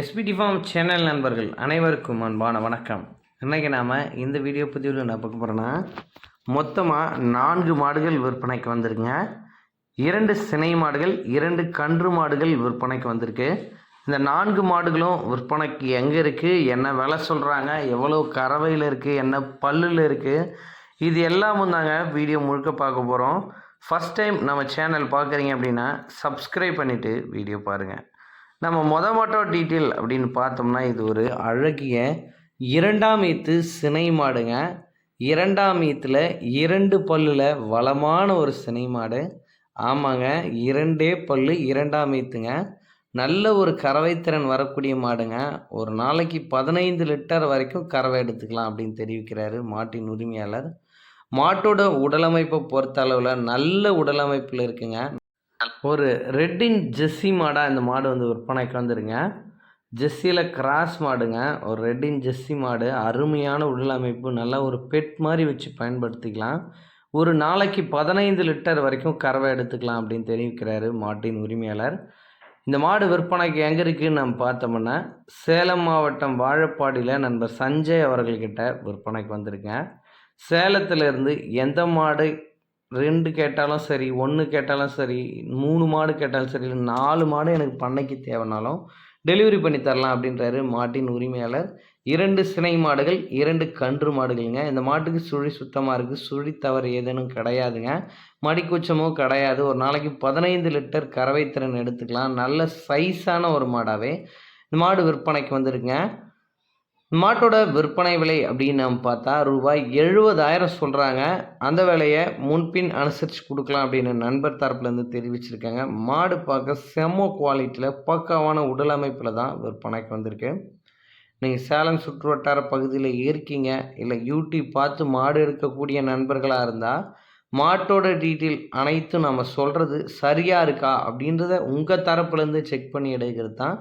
SPD form channel நண்பர்கள் அனைவருக்கும் அன்பான வணக்கம். இன்றைக்கி நாம் இந்த வீடியோ பதிவில் என்ன பார்க்க போகிறோன்னா மொத்தமாக நான்கு மாடுகள் விற்பனைக்கு வந்திருக்குங்க. இரண்டு சினை மாடுகள் இரண்டு கன்று மாடுகள் விற்பனைக்கு வந்திருக்கு. இந்த நான்கு மாடுகளும் விற்பனைக்கு எங்கே இருக்குது என்ன விலை சொல்கிறாங்க எவ்வளோ கறவையில் இருக்குது என்ன பல்லில் இருக்குது இது எல்லாமும் தாங்க வீடியோ முழுக்க பார்க்க போகிறோம் ஃபஸ்ட் டைம் நம்ம சேனல் பார்க்குறீங்க அப்படின்னா சப்ஸ்கிரைப் பண்ணிவிட்டு வீடியோ பாருங்கள் நம்ம மொத மாட்டோம் டீட்டெயில் அப்படின்னு பார்த்தோம்னா இது ஒரு அழகிய இரண்டாம் ஈத்து சினை மாடுங்க. இரண்டாம் ஈத்தில் இரண்டு பல்லில் வளமான ஒரு சினை மாடு. ஆமாங்க இரண்டே பல்லு இரண்டாம் ஈத்துங்க. நல்ல ஒரு கறவைத்திறன் வரக்கூடிய மாடுங்க. ஒரு நாளைக்கு பதினைந்து லிட்டர் வரைக்கும் கறவை எடுத்துக்கலாம் அப்படின்னு தெரிவிக்கிறாரு மாட்டின் உரிமையாளர். மாட்டோட உடலமைப்பை பொறுத்த அளவில் நல்ல உடலமைப்பில் இருக்குங்க. ஒரு ரெட்டின் ஜெஸ்ஸி மாடாக இந்த மாடு வந்து விற்பனைக்கு வந்துருங்க ஜெஸ்ஸியில் கிராஸ் மாடுங்க. ஒரு ரெட்டின் ஜெஸ்ஸி மாடு. அருமையான உடல் அமைப்பு நல்லா ஒரு பெட் மாதிரி வச்சு பயன்படுத்திக்கலாம். ஒரு நாளைக்கு பதினைந்து லிட்டர் வரைக்கும் கறவை எடுத்துக்கலாம் அப்படின்னு தெரிவிக்கிறாரு மாட்டின் உரிமையாளர். இந்த மாடு விற்பனைக்கு எங்கே இருக்குன்னு நம்ம பார்த்தோம்னா சேலம் மாவட்டம் வாழப்பாடியில் நண்பர் சஞ்சய் அவர்கள்கிட்ட விற்பனைக்கு வந்திருக்கேன். சேலத்திலேருந்து எந்த மாடு ரெண்டு கேட்டாலும் சரி ஒன்று கேட்டாலும் சரி மூணு மாடு கேட்டாலும் சரி இல்லை நாலு மாடு எனக்கு பண்ணைக்கு தேவைனாலும் டெலிவரி பண்ணி தரலாம் அப்படின்றாரு மாட்டின் உரிமையாளர். இரண்டு சினை மாடுகள் இரண்டு கன்று மாடுகள்ங்க. இந்த மாட்டுக்கு சுழி சுத்தமாக இருக்குது சுழி தவறு ஏதேனும் கிடையாதுங்க. மடிக்குச்சமும் கிடையாது. ஒரு நாளைக்கு பதினைந்து லிட்டர் கறவை திறன் எடுத்துக்கலாம். நல்ல சைஸான ஒரு மாடாகவே இந்த மாடு விற்பனைக்கு வந்திருக்குங்க. மாட்டோட விற்பனை விலை அப்படின்னு நம்ம பார்த்தா ரூபாய் எழுபதாயிரம் சொல்கிறாங்க அந்த விலையை முன்பின் அனுசரித்து கொடுக்கலாம் அப்படின்னு நண்பர் தரப்புலேருந்து தெரிவிச்சிருக்காங்க. மாடு பார்க்க செம்ம குவாலிட்டியில் பக்காவான உடல் அமைப்பில் தான் விற்பனைக்கு வந்திருக்கு. நீங்கள் சேலம் சுற்று வட்டார பகுதியில் இருக்கீங்க இல்லை யூடியூப் பார்த்து மாடு எடுக்கக்கூடிய நண்பர்களாக இருந்தால் மாட்டோட டீட்டெயில் அனைத்தும் நம்ம சொல்கிறது சரியாக இருக்கா அப்படின்றத உங்கள் தரப்புலேருந்து செக் பண்ணி எடுக்கிறது தான்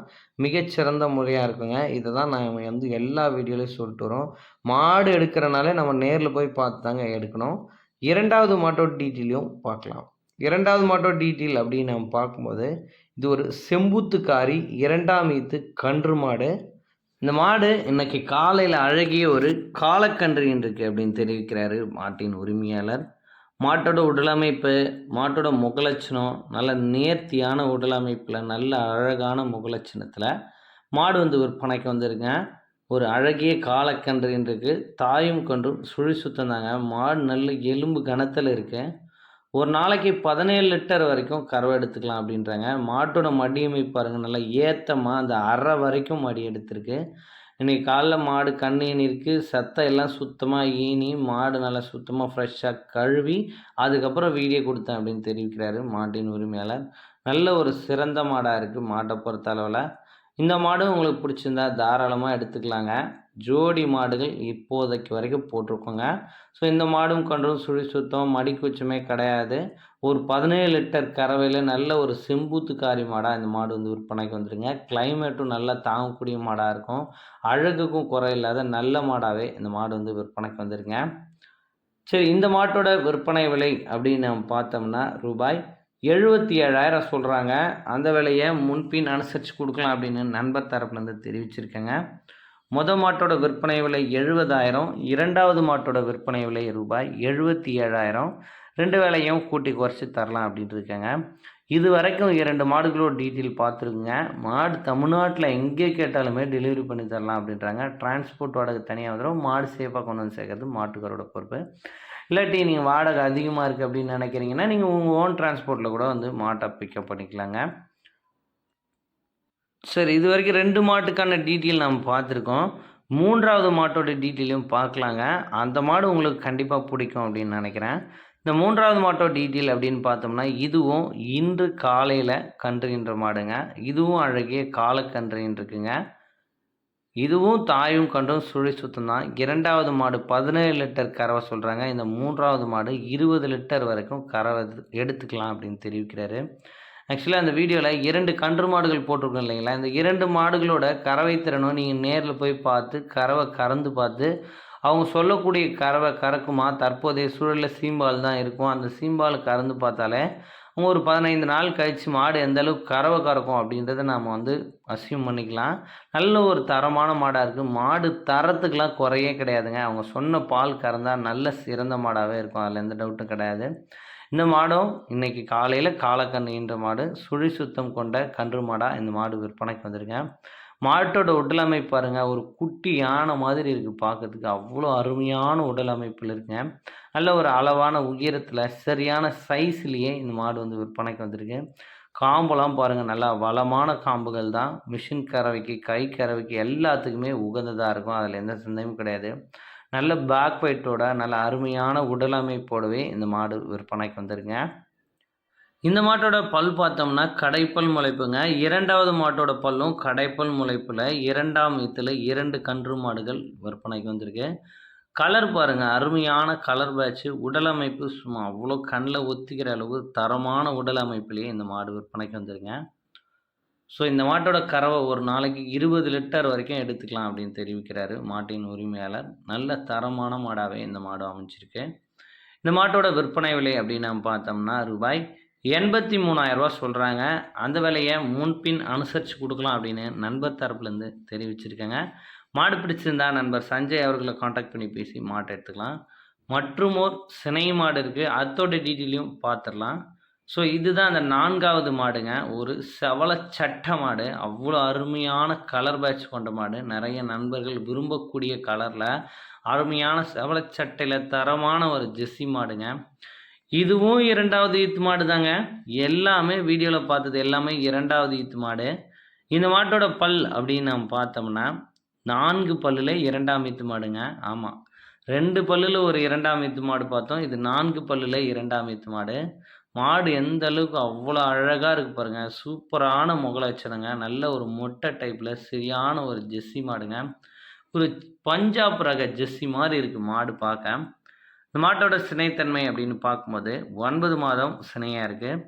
மிகச்சிறந்த முறையாக இருக்குங்க. இதை தான் நாம் வந்து எல்லா வீடியோலையும் சொல்லிட்டு வரோம். மாடு எடுக்கிறனாலே நம்ம நேரில் போய் பார்த்து தாங்க எடுக்கணும். இரண்டாவது மாட்டோட டீட்டெயிலையும் பார்க்கலாம். இரண்டாவது மாட்டோட டீட்டெயில் அப்படின்னு நம்ம பார்க்கும்போது இது ஒரு செம்பூத்துக்காரி இரண்டாம் ஈத்து கன்று மாடு. இந்த மாடு இன்னைக்கு காலையில் அழகிய ஒரு காலக்கன்று இருக்கு அப்படின்னு தெரிவிக்கிறாரு மாட்டின் உரிமையாளர். மாட்டோட உடலமைப்பு மாட்டோட முகலட்சணம் நல்ல நேர்த்தியான உடலமைப்பில் நல்ல அழகான முகலட்சணத்தில் மாடு வந்து விற்பனைக்கு வந்திருங்க. ஒரு அழகிய காலக்கன்று இன்றைக்கு தாயும் கன்றும் சுழி சுத்தம் தாங்க மாடு நல்ல எலும்பு கணத்தில் இருக்கு. ஒரு நாளைக்கு பதினேழு லிட்டர் வரைக்கும் கறவை எடுத்துக்கலாம் அப்படின்றாங்க. மாட்டோட மடியமை பாருங்கள் நல்லா ஏத்தமாக அந்த அரை வரைக்கும் மடி எடுத்திருக்கு. இன்றைக்கி காலைல மாடு கண்ணீன் இருக்குது சத்தம் எல்லாம் சுத்தமாக ஈனி மாடு நல்லா சுத்தமாக ஃப்ரெஷ்ஷாக கழுவி அதுக்கப்புறம் வீடியோ கொடுத்தேன் அப்படின்னு தெரிவிக்கிறாரு மாட்டின் உரிமையாளர். நல்ல ஒரு சிறந்த மாடாக இருக்குது மாட்டை பொறுத்த அளவில். இந்த மாடும் உங்களுக்கு பிடிச்சிருந்தா தாராளமாக எடுத்துக்கலாங்க. ஜோடி மாடுகள் இப்போதைக்கு வரைக்கும் போட்டிருக்கோங்க. ஸோ இந்த மாடும் கன்றும் சுழி சுத்தம் மடிக்குச்சமே கிடையாது. ஒரு பதினேழு லிட்டர் கறவையில் நல்ல ஒரு செம்பூத்துக்காரி மாடாக இந்த மாடு வந்து விற்பனைக்கு வந்துருங்க. கிளைமேட்டும் நல்லா தாங்கக்கூடிய மாடாக இருக்கும். அழகுக்கும் குறை இல்லாத நல்ல மாடாகவே இந்த மாடு வந்து விற்பனைக்கு வந்துருங்க. சரி இந்த மாட்டோட விற்பனை விலை அப்படின்னு நம்ம பார்த்தோம்னா ரூபாய் எழுபத்தி ஏழாயிரம் சொல்கிறாங்க அந்த விலையை முன்பின் அனுசரித்து கொடுக்கலாம் அப்படின்னு நண்பர் தரப்புலேருந்து தெரிவிச்சிருக்கேங்க. மொத மாட்டோட விற்பனை விலை எழுபதாயிரம் இரண்டாவது மாட்டோட விற்பனை விலை ரூபாய் எழுபத்தி ஏழாயிரம் ரெண்டு வேலையும் கூட்டி குறைச்சி தரலாம் அப்படின்ட்டு இருக்காங்க. இது வரைக்கும் இரண்டு மாடுகளோட டீட்டெயில் பார்த்துருக்குங்க. மாடு தமிழ்நாட்டில் எங்கே கேட்டாலுமே டெலிவரி பண்ணி தரலாம் அப்படின்றாங்க. டிரான்ஸ்போர்ட் வாடகை தனியாக வந்துடும் மாடு சேஃபாக கொண்டு வந்து சேர்க்கறது மாட்டுக்காரோட பொறுப்பு. இல்லாட்டி நீங்கள் வாடகை அதிகமாக இருக்குது அப்படின்னு நினைக்கிறீங்கன்னா நீங்கள் உங்கள் ஓன் டிரான்ஸ்போர்ட்டில் கூட வந்து மாட்டை பிக்கப் பண்ணிக்கலாங்க. சரி இது வரைக்கும் ரெண்டு மாட்டுக்கான டீட்டெயில் நம்ம பார்த்துருக்கோம். மூன்றாவது மாட்டோட டீட்டெயிலையும் பார்க்கலாங்க. அந்த மாடு உங்களுக்கு கண்டிப்பாக பிடிக்கும் அப்படின்னு நினைக்கிறேன். இந்த மூன்றாவது மாட்டோ டீட்டெயில் அப்படின்னு பார்த்தோம்னா இதுவும் இன்று காலையில் கன்றுகின்ற மாடுங்க. இதுவும் அழகிய காலக்கன்றுன்னு இருக்குங்க இதுவும் தாயும் கன்றும் சுழி சுத்தம் தான். இரண்டாவது மாடு பதினேழு லிட்டர் கறவை சொல்கிறாங்க இந்த மூன்றாவது மாடு இருபது லிட்டர் வரைக்கும் கறவை எடுத்துக்கலாம் அப்படின்னு தெரிவிக்கிறாரு. ஆக்சுவலாக அந்த வீடியோவில் இரண்டு கன்று மாடுகள் போட்டிருக்கோம் இல்லைங்களா? இந்த இரண்டு மாடுகளோட கறவை திறனும் நீங்கள் நேரில் போய் பார்த்து கறவை கறந்து பார்த்து அவங்க சொல்லக்கூடிய கறவை கறக்குமா? தற்போதைய சூழலில் சீம்பால் தான் இருக்கும். அந்த சீம்பால் கறந்து பார்த்தாலே ஒரு பதினைந்து நாள் கழித்து மாடு எந்த அளவுக்கு கறவை கறக்கும் அப்படின்றத நாம் வந்து அசியூம் பண்ணிக்கலாம். நல்ல ஒரு தரமான மாடாக இருக்குது மாடு தரத்துக்கெலாம் குறையே கிடையாதுங்க. அவங்க சொன்ன பால் கறந்தால் நல்ல சிறந்த மாடாகவே இருக்கும். அதில் எந்த டவுட்டும் கிடையாது. இந்த மாடும் இன்றைக்கி காலையில் காலக்கண்ணுன்ற மாடு. சுழி சுத்தம் கொண்ட கன்று மாடாக இந்த மாடு விற்பனைக்கு வந்திருக்கேன். மாட்டோட உடல் அமைப்பு பாருங்கள் ஒரு குட்டி யானை மாதிரி இருக்குது பார்க்கறதுக்கு அவ்வளோ அருமையான உடல் அமைப்பில் இருக்குங்க நல்ல ஒரு அளவான உயரத்தில் சரியான சைஸ்லேயே இந்த மாடு வந்து விற்பனைக்கு வந்திருக்கு. காம்பெல்லாம் பாருங்கள் நல்லா வளமான காம்புகள் தான். மிஷின் கறவைக்கு கை கறவைக்கு எல்லாத்துக்குமே உகந்ததாக இருக்கும். அதில் எந்த சந்தேகமும் கிடையாது. நல்ல பேக் வெயிட்டோட நல்ல அருமையான உடல் அமைப்போடவே இந்த மாடு விற்பனைக்கு வந்திருங்க இந்த மாட்டோட பல் பார்த்தோம்னா கடைப்பல் முளைப்புங்க. இரண்டாவது மாட்டோட பல்லும் கடைப்பல் முளைப்பில் இரண்டாம் இத்தில் இரண்டு கன்று மாடுகள் விற்பனைக்கு வந்திருக்கு. கலர் பாருங்கள் அருமையான கலர் பேட்ச்சு உடல் அமைப்பு சும்மா அவ்வளோ கண்ணில் ஒத்திக்கிற அளவு தரமான உடல் அமைப்புலேயே இந்த மாடு விற்பனைக்கு வந்துருங்க. ஸோ இந்த மாட்டோட கறவை ஒரு நாளைக்கு இருபது லிட்டர் வரைக்கும் எடுத்துக்கலாம் அப்படின்னு தெரிவிக்கிறாரு மாட்டின் உரிமையாளர். நல்ல தரமான மாடாகவே இந்த மாடு அமைச்சிருக்கு இந்த மாட்டோட விற்பனை விலை அப்படின்னு நம்ம பார்த்தோம்னா ரூபாய் எண்பத்தி மூணாயிரரூவா சொல்கிறாங்க அந்த விலையை முன்பின் அனுசரித்து கொடுக்கலாம் அப்படின்னு நண்பர் தரப்புலேருந்து தெரிவிச்சிருக்கேங்க. மாடு பிடிச்சிருந்தா நண்பர் சஞ்சய் அவர்களை காண்டாக்ட் பண்ணி பேசி மாட்டை எடுத்துக்கலாம். மற்றும் ஒரு சினை மாடு இருக்குது அதோட டீட்டெயிலையும் பார்த்துடலாம். ஸோ இதுதான் அந்த நான்காவது மாடுங்க. ஒரு செவல சட்ட மாடு. அவ்வளோ அருமையான கலர் பேட்ச் கொண்ட மாடு. நிறைய நண்பர்கள் விரும்பக்கூடிய கலரில் அருமையான செவலச்சட்டையில் தரமான ஒரு ஜெஸ்ஸி மாடுங்க. இதுவும் இரண்டாவது ஈத்து மாடு தாங்க. எல்லாமே வீடியோவில் பார்த்தது எல்லாமே இரண்டாவது ஈத்து மாடு. இந்த மாட்டோட பல் அப்படின்னு நம்ம பார்த்தோம்னா நான்கு பல்லில் இரண்டாம் ஈத்து மாடுங்க. ஆமாம் ரெண்டு பல்லில் ஒரு இரண்டாம் ஈத்து மாடு பார்த்தோம். இது நான்கு பல்லில் இரண்டாம் ஈத்து மாடு. மாடு எந்த அளவுக்கு அவ்வளோ அழகாக இருக்குது பாருங்கள் சூப்பரான முகலட்சணங்க நல்ல ஒரு மொட்டை டைப்பில் சரியான ஒரு ஜெஸ்ஸி மாடுங்க. ஒரு பஞ்சாப் ரக ஜெஸ்ஸி மாதிரி இருக்குது மாடு பார்க்க. இந்த மாட்டோட சினைத்தன்மை அப்படின்னு பார்க்கும்போது ஒன்பது மாதம் சினையாக இருக்குது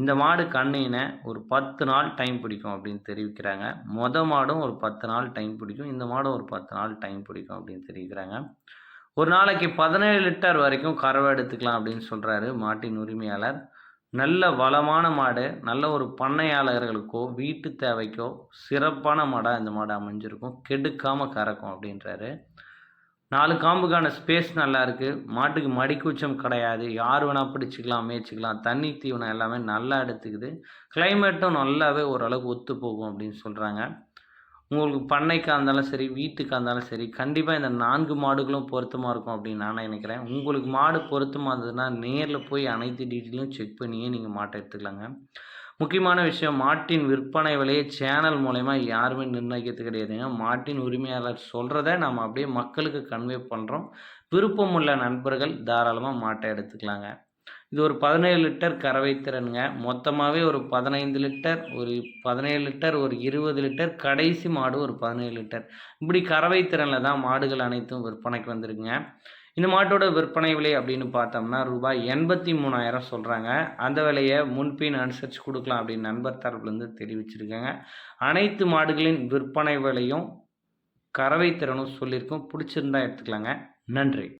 இந்த மாடு கண்ணினை ஒரு பத்து நாள் டைம் பிடிக்கும் அப்படின்னு தெரிவிக்கிறாங்க. மொத மாடும் ஒரு பத்து நாள் டைம் பிடிக்கும். இந்த மாடும் ஒரு பத்து நாள் டைம் பிடிக்கும் அப்படின்னு தெரிவிக்கிறாங்க. ஒரு நாளைக்கு பதினேழு லிட்டர் வரைக்கும் கறவை எடுத்துக்கலாம் அப்படின்னு சொல்கிறாரு மாட்டின் உரிமையாளர். நல்ல வளமான மாடு நல்ல ஒரு பண்ணையாளர்களுக்கோ வீட்டு தேவைக்கோ சிறப்பான மாடாக இந்த மாடு அமைஞ்சிருக்கும். கெடுக்காமல் கறக்கும் அப்படின்றாரு. நாலு காம்புக்கான ஸ்பேஸ் நல்லா இருக்குது மாட்டுக்கு மடிக்கூச்சம் கிடையாது. யார் வேணால் பிடிச்சிக்கலாம் மேய்ச்சிக்கலாம். தண்ணி தீவனம் எல்லாமே நல்லா எடுத்துக்குது. கிளைமேட்டும் நல்லாவே ஓரளவுக்கு ஒத்து போகும் அப்படின்னு சொல்கிறாங்க உங்களுக்கு பண்ணைக்காக இருந்தாலும் சரி வீட்டுக்காக இருந்தாலும் சரி கண்டிப்பாக இந்த நான்கு மாடுகளும் பொருத்தமாக இருக்கும் அப்படின்னு நான் நினைக்கிறேன். உங்களுக்கு மாடு பொருத்தமாக இருந்ததுன்னா நேரில் போய் அனைத்து டீட்டெயிலும் செக் பண்ணியே நீங்கள் மாட்டை எடுத்துக்கலாங்க. முக்கியமான விஷயம் மாட்டின் விற்பனை விலையை சேனல் மூலயமா யாருமே நிர்ணயிக்கிறது கிடையாதுங்க மாட்டின் உரிமையாளர் சொல்கிறத நம்ம அப்படியே மக்களுக்கு கன்வே பண்ணுறோம் விருப்பமுள்ள நண்பர்கள் தாராளமாக மாட்டை எடுத்துக்கலாங்க. இது ஒரு பதினேழு லிட்டர் கறவை திறனுங்க. மொத்தமாகவே ஒரு பதினைந்து லிட்டர் ஒரு பதினேழு லிட்டர் ஒரு இருபது லிட்டர் கடைசி மாடு ஒரு பதினேழு லிட்டர். இப்படி கறவை திறனில் தான் மாடுகள் அனைத்தும் விற்பனைக்கு வந்திருக்குங்க. இந்த மாட்டோட விற்பனை விலை அப்படின்னு பார்த்தோம்னா ரூபாய் எண்பத்தி மூணாயிரம் சொல்கிறாங்க அந்த விலையை முன்பின் அனுசரித்து கொடுக்கலாம் அப்படின்னு நண்பர் தரப்புலேருந்து தெரிவிச்சிருக்காங்க. அனைத்து மாடுகளின் விற்பனை விலையும் கறவை திறனும் சொல்லியிருக்கோம். பிடிச்சிருந்தா எடுத்துக்கலாங்க. நன்றி.